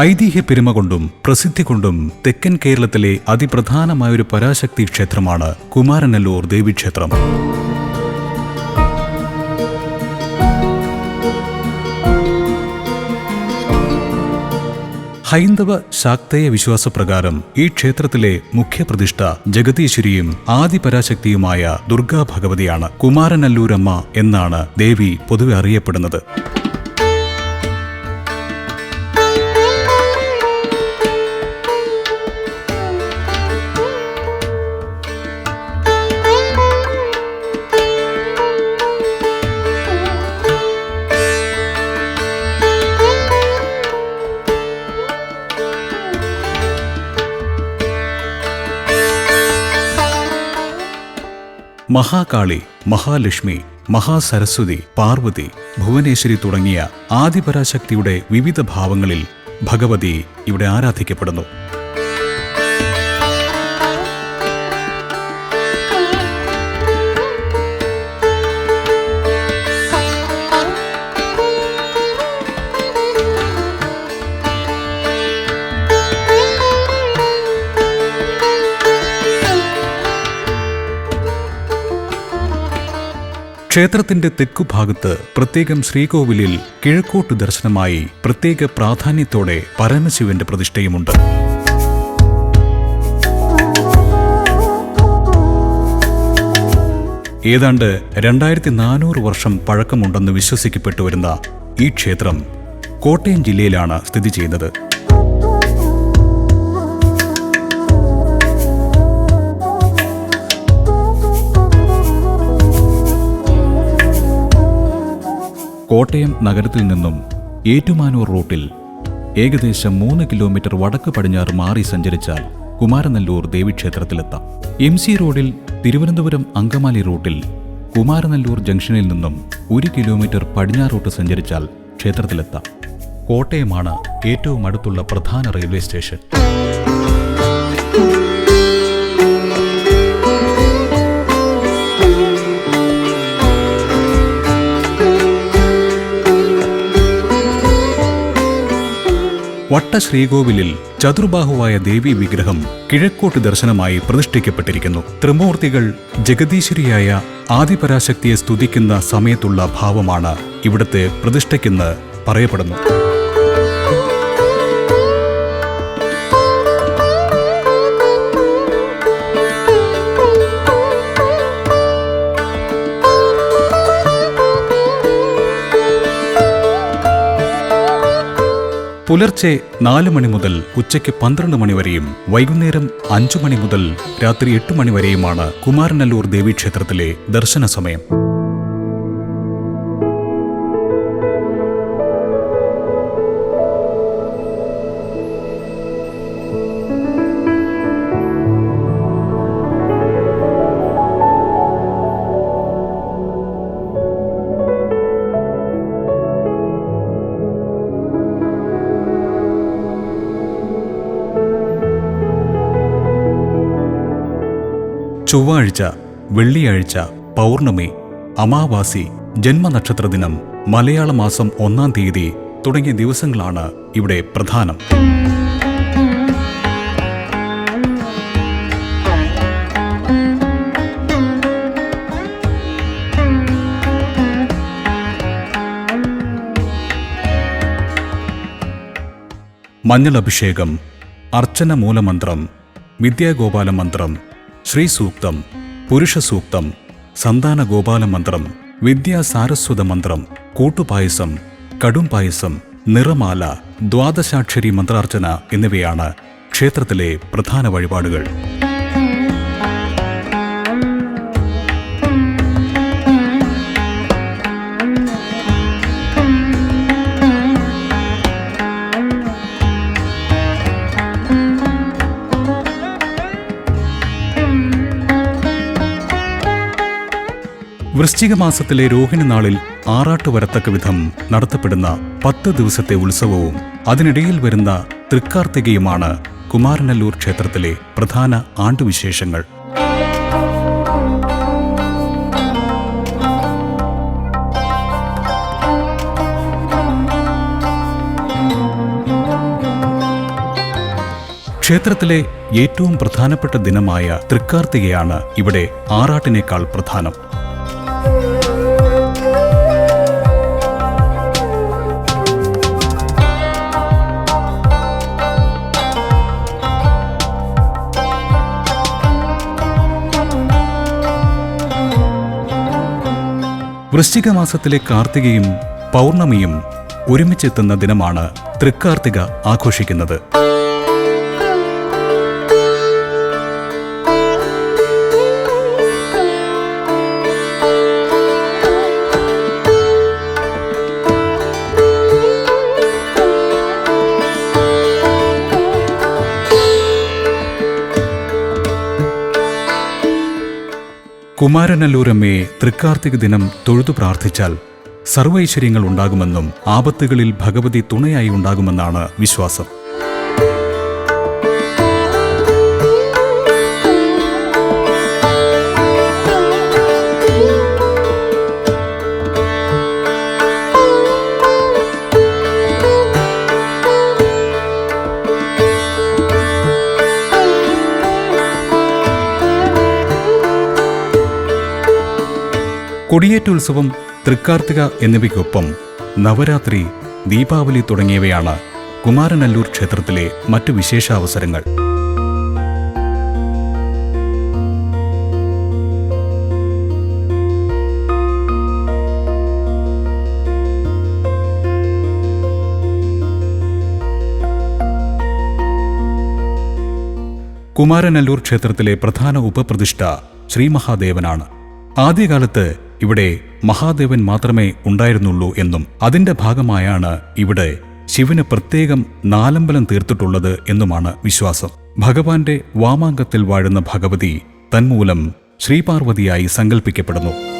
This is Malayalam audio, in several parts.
ഐതിഹ്യ പെരുമ കൊണ്ടും പ്രസിദ്ധി കൊണ്ടും തെക്കൻ കേരളത്തിലെ അതിപ്രധാനമായൊരു പരാശക്തി ക്ഷേത്രമാണ് കുമാരനല്ലൂർ ദേവീക്ഷേത്രം. ഹൈന്ദവ ശാക്തേയ വിശ്വാസപ്രകാരം ഈ ക്ഷേത്രത്തിലെ മുഖ്യപ്രതിഷ്ഠ ജഗതീശ്വരിയും ആദിപരാശക്തിയുമായ ദുർഗാ ഭഗവതിയാണ് കുമാരനല്ലൂരമ്മ എന്നാണ് ദേവി പൊതുവെ അറിയപ്പെടുന്നത്. മഹാകാളി മഹാലക്ഷ്മി മഹാസരസ്വതി പാർവതി ഭുവനേശ്വരി തുടങ്ങിയ ആദിപരാശക്തിയുടെ വിവിധ ഭാവങ്ങളിൽ ഭഗവതി ഇവിടെ ആരാധിക്കപ്പെടുന്നു. ക്ഷേത്രത്തിന്റെ തെക്കുഭാഗത്ത് പ്രത്യേകം ശ്രീകോവിലിൽ കിഴക്കോട്ട് ദർശനമായി പ്രത്യേക പ്രാധാന്യത്തോടെ പരമശിവന്റെ പ്രതിഷ്ഠയുമുണ്ട്. ഏതാണ്ട് രണ്ടായിരത്തി നാനൂറ് വർഷം പഴക്കമുണ്ടെന്ന് വിശ്വസിക്കപ്പെട്ടു വരുന്ന ഈ ക്ഷേത്രം കോട്ടയം ജില്ലയിലാണ് സ്ഥിതി ചെയ്യുന്നത്. കോട്ടയം നഗരത്തിൽ നിന്നും ഏറ്റുമാനൂർ റൂട്ടിൽ ഏകദേശം മൂന്ന് കിലോമീറ്റർ വടക്ക് പടിഞ്ഞാറ് മാറി സഞ്ചരിച്ചാൽ കുമാരനല്ലൂർ ദേവീക്ഷേത്രത്തിലെത്താം. എം സി റോഡിൽ തിരുവനന്തപുരം അങ്കമാലി റൂട്ടിൽ കുമാരനല്ലൂർ ജംഗ്ഷനിൽ നിന്നും ഒരു കിലോമീറ്റർ പടിഞ്ഞാറോട്ട് സഞ്ചരിച്ചാൽ ക്ഷേത്രത്തിലെത്താം. കോട്ടയമാണ് ഏറ്റവും അടുത്തുള്ള പ്രധാന റെയിൽവേ സ്റ്റേഷൻ. വട്ട ശ്രീകോവിലിൽ ചതുർബാഹുവായ ദേവി വിഗ്രഹം കിഴക്കോട്ട് ദർശനമായി പ്രതിഷ്ഠിക്കപ്പെട്ടിരിക്കുന്നു. ത്രിമൂർത്തികൾ ജഗദീശ്വരിയായ ആദിപരാശക്തിയെ സ്തുതിക്കുന്ന സമയത്തുള്ള ഭാവമാണ് ഇവിടുത്തെ പ്രതിഷ്ഠയ്ക്കെന്ന് പറയപ്പെടുന്നു. പുലർച്ചെ നാല് മണി മുതൽ ഉച്ചയ്ക്ക് പന്ത്രണ്ട് മണി വരെയും വൈകുന്നേരം അഞ്ചു മണി മുതൽ രാത്രി എട്ട് മണി വരെയുമാണ് കുമാരനല്ലൂർ ദേവീക്ഷേത്രത്തിലെ ദർശന സമയം ചൊവ്വാഴ്ച വെള്ളിയാഴ്ച പൗർണമി അമാവാസി ജന്മനക്ഷത്ര ദിനം മലയാള മാസം ഒന്നാം തീയതി തുടങ്ങിയ ദിവസങ്ങളാണ് ഇവിടെ പ്രധാനം. മഞ്ഞളഭിഷേകം അർച്ചന മൂലമന്ത്രം വിദ്യാഗോപാല മന്ത്രം ശ്രീസൂക്തം പുരുഷസൂക്തം സന്താന ഗോപാല മന്ത്രം വിദ്യാസാരസ്വത മന്ത്രം കൂട്ടുപായസം കടും പായസം നിറമാല ദ്വാദശാക്ഷരി മന്ത്രാർച്ചന എന്നിവയാണ് ക്ഷേത്രത്തിലെ പ്രധാന വഴിപാടുകൾ. വൃശ്ചിക മാസത്തിലെ രോഹിണി നാളിൽ ആറാട്ട് വരത്തക്ക വിധം നടത്തപ്പെടുന്ന പത്ത് ദിവസത്തെ ഉത്സവവും അതിനിടയിൽ വരുന്ന തൃക്കാർത്തികയുമാണ് കുമാരനല്ലൂർ ക്ഷേത്രത്തിലെ പ്രധാന ആണ്ടുവിശേഷങ്ങൾ. ക്ഷേത്രത്തിലെ ഏറ്റവും പ്രധാനപ്പെട്ട ദിനമായ തൃക്കാർത്തികയാണ് ഇവിടെ ആറാട്ടിനേക്കാൾ പ്രധാനം. വൃശ്ചിക മാസത്തിലെ കാർത്തികയും പൗർണമിയും ഒരുമിച്ചെത്തുന്ന ദിനമാണ് തൃക്കാർത്തിക ആഘോഷിക്കുന്നത്. കുമാരനല്ലൂരമ്മയെ തൃക്കാർത്തിക ദിനം തൊഴുതു പ്രാർത്ഥിച്ചാൽ സർവൈശ്വര്യങ്ങൾ ഉണ്ടാകുമെന്നും ആപത്തുകളിൽ ഭഗവതി തുണയായി ഉണ്ടാകുമെന്നാണ് വിശ്വാസം. കൊടിയേറ്റുത്സവം തൃക്കാർത്തിക എന്നിവയ്ക്കൊപ്പം നവരാത്രി ദീപാവലി തുടങ്ങിയവയാണ് കുമാരനല്ലൂർ ക്ഷേത്രത്തിലെ മറ്റു വിശേഷാവസരങ്ങൾ. കുമാരനല്ലൂർ ക്ഷേത്രത്തിലെ പ്രധാന ഉപപ്രതിഷ്ഠ ശ്രീമഹാദേവനാണ്. ആദ്യകാലത്ത് ഇവിടെ മഹാദേവൻ മാത്രമേ ഉണ്ടായിരുന്നുള്ളൂ എന്നും അതിന്റെ ഭാഗമായാണ് ഇവിടെ ശിവന് പ്രത്യേകം നാലമ്പലം തീർത്തിട്ടുള്ളത് എന്നുമാണ് വിശ്വാസം. ഭഗവാന്റെ വാമാങ്കത്തിൽ വാഴുന്ന ഭഗവതി തന്മൂലം ശ്രീപാർവതിയായി സങ്കല്പിക്കപ്പെടുന്നു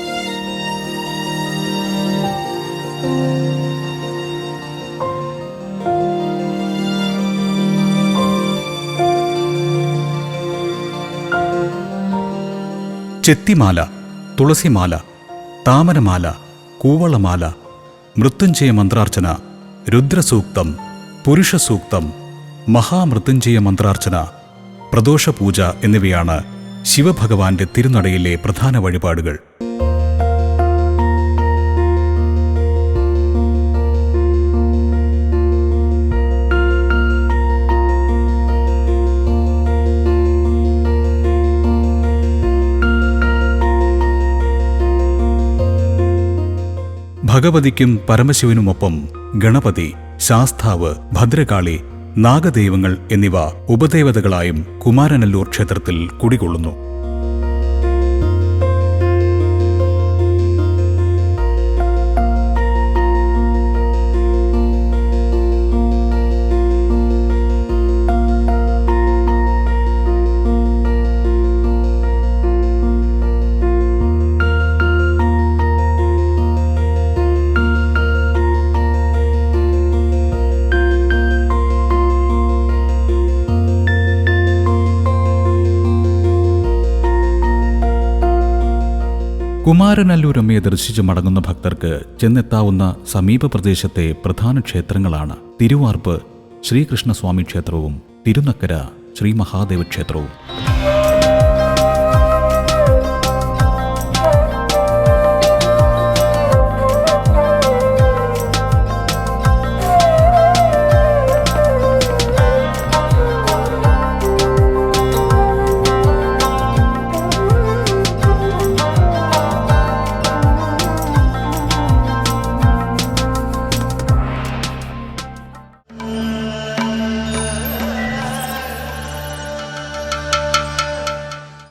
ചെത്തിമാല തുളസിമാല താമരമാല കൂവളമാല മൃത്യുഞ്ജയ മന്ത്രാർച്ചന രുദ്രസൂക്തം പുരുഷസൂക്തം മഹാമൃത്യുഞ്ജയ മന്ത്രാർച്ചന പ്രദോഷപൂജ എന്നിവയാണ് ശിവഭഗവാന്റെ തിരുനടയിലെ പ്രധാന വഴിപാടുകൾ. ഭഗവതിക്കും പരമശിവനുമൊപ്പം ഗണപതി ശാസ്താവ് ഭദ്രകാളി നാഗദൈവങ്ങൾ എന്നിവ ഉപദേവതകളായും കുമാരനല്ലൂർ ക്ഷേത്രത്തിൽ കുടികൊള്ളുന്നു. കുമാരനല്ലൂരമ്മയെ ദർശിച്ച് മടങ്ങുന്ന ഭക്തർക്ക് ചെന്നെത്താവുന്ന സമീപ പ്രദേശത്തെ പ്രധാന ക്ഷേത്രങ്ങളാണ് തിരുവാർപ്പ് ശ്രീകൃഷ്ണസ്വാമി ക്ഷേത്രവും തിരുനക്കര ശ്രീ മഹാദേവ ക്ഷേത്രവും.